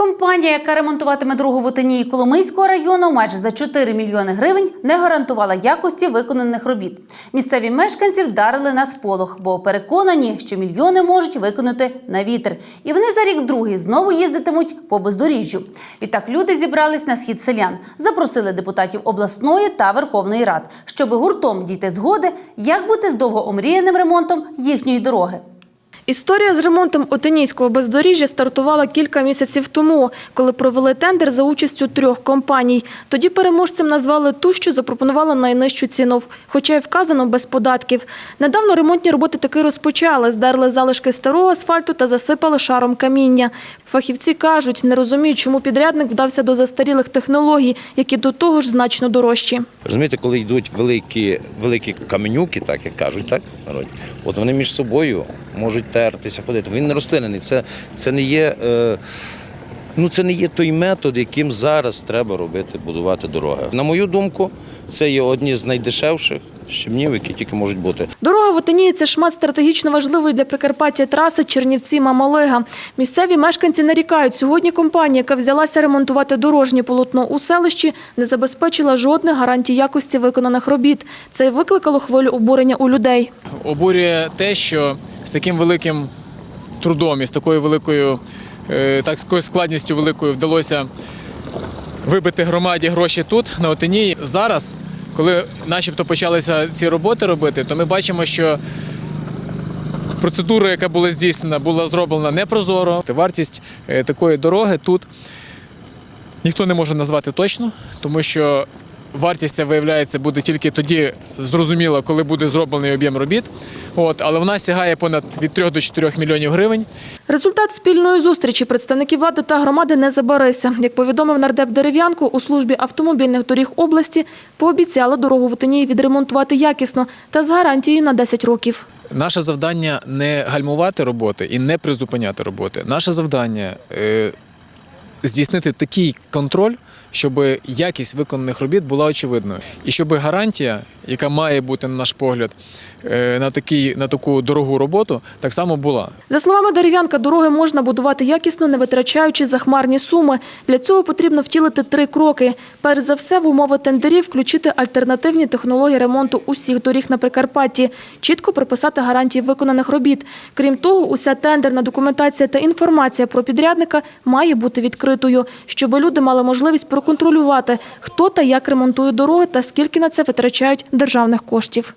Компанія, яка ремонтуватиме дорогу в Отині Коломийського району, майже за 4 мільйони гривень не гарантувала якості виконаних робіт. Місцеві мешканці вдарили на сполох, бо переконані, що мільйони можуть виконати на вітер. І вони за рік другий знову їздитимуть по бездоріжжю. Відтак люди зібрались на схід селян, запросили депутатів обласної та Верховної Рад, щоби гуртом дійти згоди, як бути з довго омріяним ремонтом їхньої дороги. Історія з ремонтом Отинійського бездоріжжя стартувала кілька місяців тому, коли провели тендер за участю трьох компаній. Тоді переможцем назвали ту, що запропонувала найнижчу ціну, хоча й вказано без податків. Недавно ремонтні роботи таки розпочали, здерли залишки старого асфальту та засипали шаром каміння. Фахівці кажуть, не розуміють, чому підрядник вдався до застарілих технологій, які до того ж значно дорожчі. Розумієте, коли йдуть великі, великі каменюки, так як кажуть, так? От вони між собою можуть тертися, ходити. Він не рослинений. Це, це не є. Е, Ну, це не є той метод, яким зараз треба робити, будувати дороги. На мою думку, це є одні з найдешевших щебнів, які тільки можуть бути. Дорога в Отинії – це шмат стратегічно важливої для Прикарпаття траси Чернівці-Мамалига. Місцеві мешканці нарікають, сьогодні компанія, яка взялася ремонтувати дорожнє полотно у селищі, не забезпечила жодних гарантій якості виконаних робіт. Це й викликало хвилю обурення у людей. обурює те, що з таким великим трудом і з такою великою, е, так складністю великою вдалося вибити громаді гроші тут, на Отині. Зараз, коли начебто почалися ці роботи робити, то ми бачимо, що процедура, яка була здійснена, була зроблена непрозоро. Вартість е, такої дороги тут ніхто не може назвати точно, тому що вартість ця, виявляється буде тільки тоді зрозуміло, коли буде зроблений об'єм робіт. От, але вона сягає понад від 3 до 4 мільйонів гривень. Результат спільної зустрічі представників влади та громади не забарився. Як повідомив нардеп Дерев'янко, у службі автомобільних доріг області пообіцяли дорогу в Отинії відремонтувати якісно та з гарантією на 10 років. Наше завдання не гальмувати роботи і не призупиняти роботи. Наше завдання е, здійснити такий контроль, щоб якість виконаних робіт була очевидною. І щоб гарантія, яка має бути, на наш погляд, е, на, такий, на таку дорогу роботу, так само була. За словами Дерев'янка, дороги можна будувати якісно, не витрачаючи захмарні суми. Для цього потрібно втілити три кроки. Перш за все, в умови тендерів включити альтернативні технології ремонту усіх доріг на Прикарпатті, чітко прописати гарантії виконаних робіт. Крім того, уся тендерна документація та інформація про підрядника має бути відкритою, щоб люди мали можливість проконтролювати, хто та як ремонтує дороги та скільки на це витрачають державних коштів.